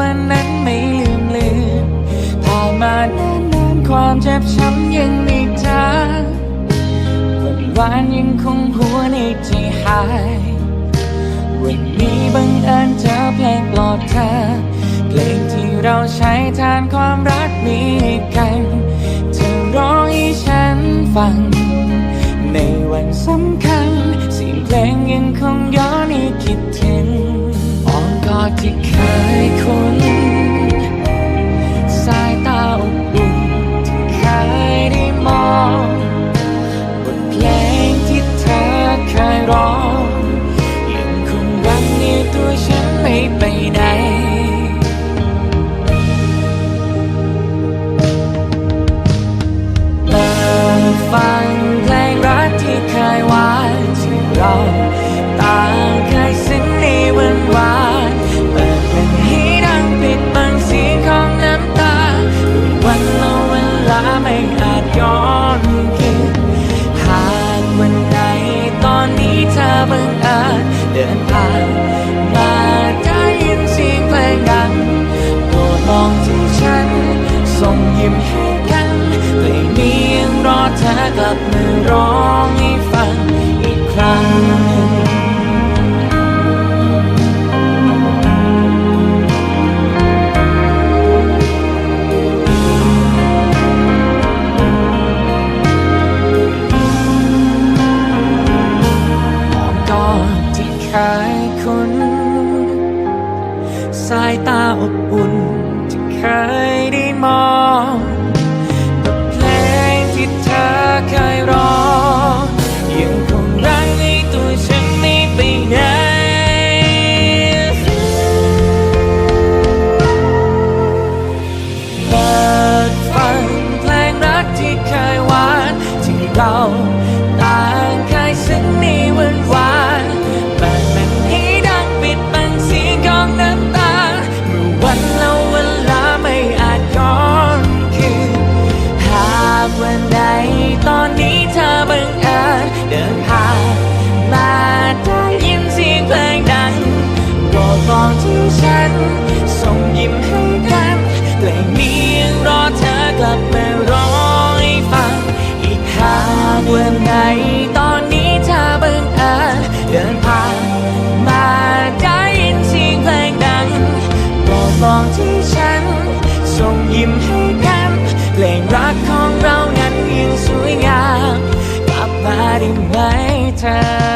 วันนั้นไม่ลืมลือนผ่านมานานๆความเจ็บช้ำยังไม่จางวันวานยังคงหัวในใจหาย วันนี้บังเอิญเจอเพลงปลอบเธอเพลงที่เราใช้แทนความรักนี้กันเธอร้องให้ฉันฟัง ในวันสำคัญ ฟังเพลงรักที่เคยหวานที่เราต่างเคยซึ้งในวันวานเปิดเป็นให้ดังปิดบังเสียงของน้ำตาวยวันและเวลาไม่อาจย้อนคืนหากวันไหนตอนนี้เธอบังเอิญเดินผ่าน ดที่เคยคนสายตาอบอุ่นที่เคยได้มองบเพลงที่เธอเคยร้องยังคงรังในตัวฉันไม่ไปไหนเปิดฟังเพลงรักที่เคยหวานที่เรา ส่งยิ้มให้กันเพลงรักของเรานั้นยังสวยงามกลับมาได้ไหมเธอ